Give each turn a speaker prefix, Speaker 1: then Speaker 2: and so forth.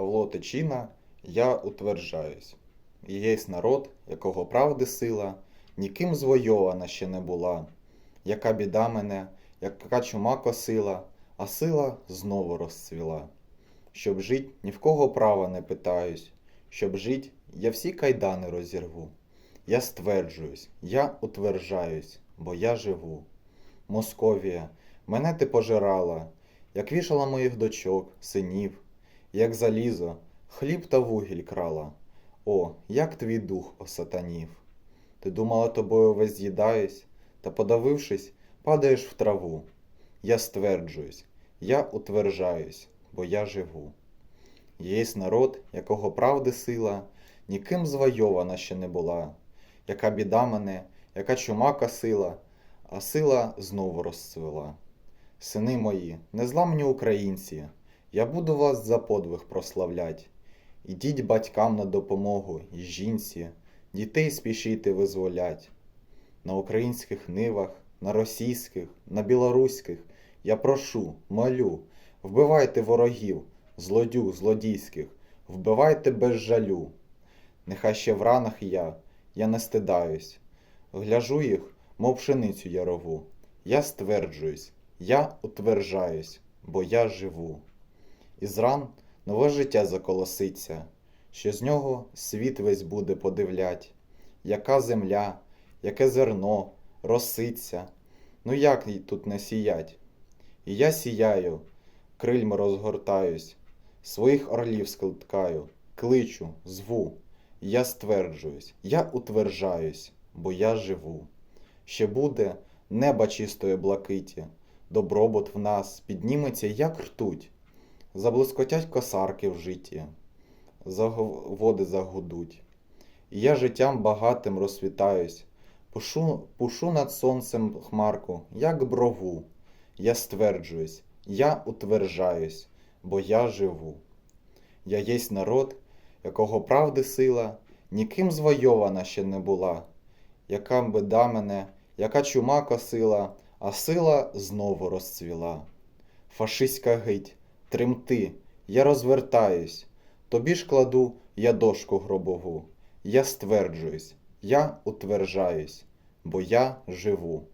Speaker 1: Павло Тичина, я утверджаюсь. І єсть народ, якого правди сила, ніким звойована ще не була. Яка біда мене, яка чума косила, а сила знову розцвіла. Щоб жить, ні в кого права не питаюсь, щоб жить, я всі кайдани розірву. Я стверджуюсь, я утверджаюсь, бо я живу. Московія, мене ти пожирала, як вішала моїх дочок, синів, як залізо, хліб та вугіль крала. О, як твій дух осатанів. Ти думала, тобою весь з'їдаюсь, та, подавившись, падаєш в траву. Я стверджуюсь, я утвержаюсь, бо я живу. Єсть народ, якого правди сила, ніким звойована ще не була. Яка біда мене, яка чума косила, а сила знову розцвела. Сини мої, незламні українці, я буду вас за подвиг прославлять. Ідіть батькам на допомогу і жінці, дітей спішійте визволять. На українських нивах, на російських, на білоруських я прошу, молю, вбивайте ворогів, злодю, злодійських, вбивайте без жалю. Нехай ще в ранах я, я не стидаюсь, гляжу їх, мов пшеницю ярову. Я стверджуюсь, я утвержаюсь, бо я живу. Із ран нове життя заколоситься, що з нього світ весь буде подивлять, яка земля, яке зерно, роситься, ну як їй тут не сіять? І я сіяю, крильми розгортаюсь, своїх орлів скликаю, кличу, зву, я стверджуюсь, я утвержаюсь, бо я живу. Ще буде неба чистої блакиті, добробут в нас підніметься, як ртуть. Заблискотять косарки в житті, води загудуть. І я життям багатим розсвітаюсь, пушу, пушу над сонцем хмарку, як брову. Я стверджуюсь, я утвержаюсь, бо я живу. Я єсть народ, якого правди сила, ніким звойована ще не була, яка беда мене, яка чума косила, а сила знову розцвіла. Фашистська гить, тремти, я розвертаюсь, тобі ж кладу я дошку гробову. Я стверджуюсь, я утвержаюсь, бо я живу.